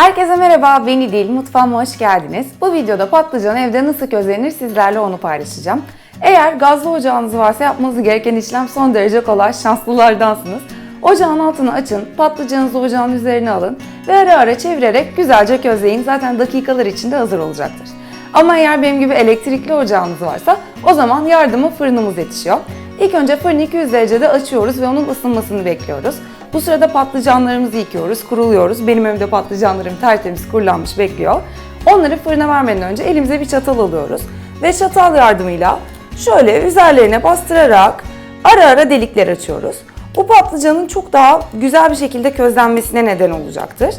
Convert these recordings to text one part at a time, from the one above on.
Herkese merhaba, beni değil mutfağıma hoş geldiniz. Bu videoda patlıcan evde nasıl közlenir sizlerle onu paylaşacağım. Eğer gazlı ocağınız varsa yapmanız gereken işlem son derece kolay, şanslılardansınız. Ocağın altını açın, patlıcanınızı ocağın üzerine alın ve ara ara çevirerek güzelce közleyin. Zaten dakikalar içinde hazır olacaktır. Ama eğer benim gibi elektrikli ocağınız varsa o zaman yardıma fırınımız yetişiyor. İlk önce fırını 200 derecede açıyoruz ve onun ısınmasını bekliyoruz. Bu sırada patlıcanlarımızı yıkıyoruz, kuruluyoruz. Benim evimde patlıcanlarım tertemiz kurulanmış bekliyor. Onları fırına vermeden önce elimize bir çatal alıyoruz. Ve çatal yardımıyla şöyle üzerlerine bastırarak ara ara delikler açıyoruz. Bu patlıcanın çok daha güzel bir şekilde közlenmesine neden olacaktır.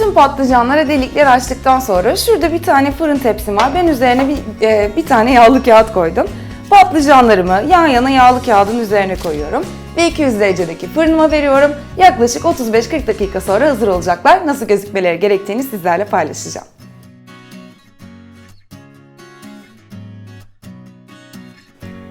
Bütün patlıcanlara delikler açtıktan sonra şurada bir tane fırın tepsim var. Ben üzerine bir, e, bir tane yağlı kağıt koydum. Patlıcanlarımı yan yana yağlı kağıdın üzerine koyuyorum. Ve 200 derecedeki fırınıma veriyorum. Yaklaşık 35-40 dakika sonra hazır olacaklar. Nasıl gözükmeleri gerektiğini sizlerle paylaşacağım.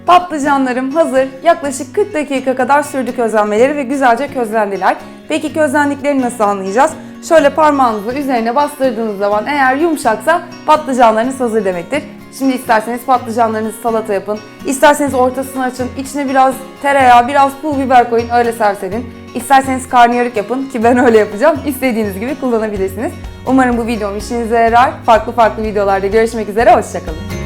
Patlıcanlarım hazır. Yaklaşık 40 dakika kadar sürdü közlenmeleri ve güzelce közlendiler. Peki közlendiklerini nasıl anlayacağız? Şöyle parmağınızı üzerine bastırdığınız zaman eğer yumuşaksa patlıcanlarınız hazır demektir. Şimdi isterseniz patlıcanlarınızı salata yapın. İsterseniz ortasını açın. içine biraz tereyağı, biraz pul biber koyun. Öyle servis edin. İsterseniz karnıyarık yapın ki ben öyle yapacağım. İstediğiniz gibi kullanabilirsiniz. Umarım bu videom işinize yarar. Farklı farklı videolarda görüşmek üzere. Hoşçakalın.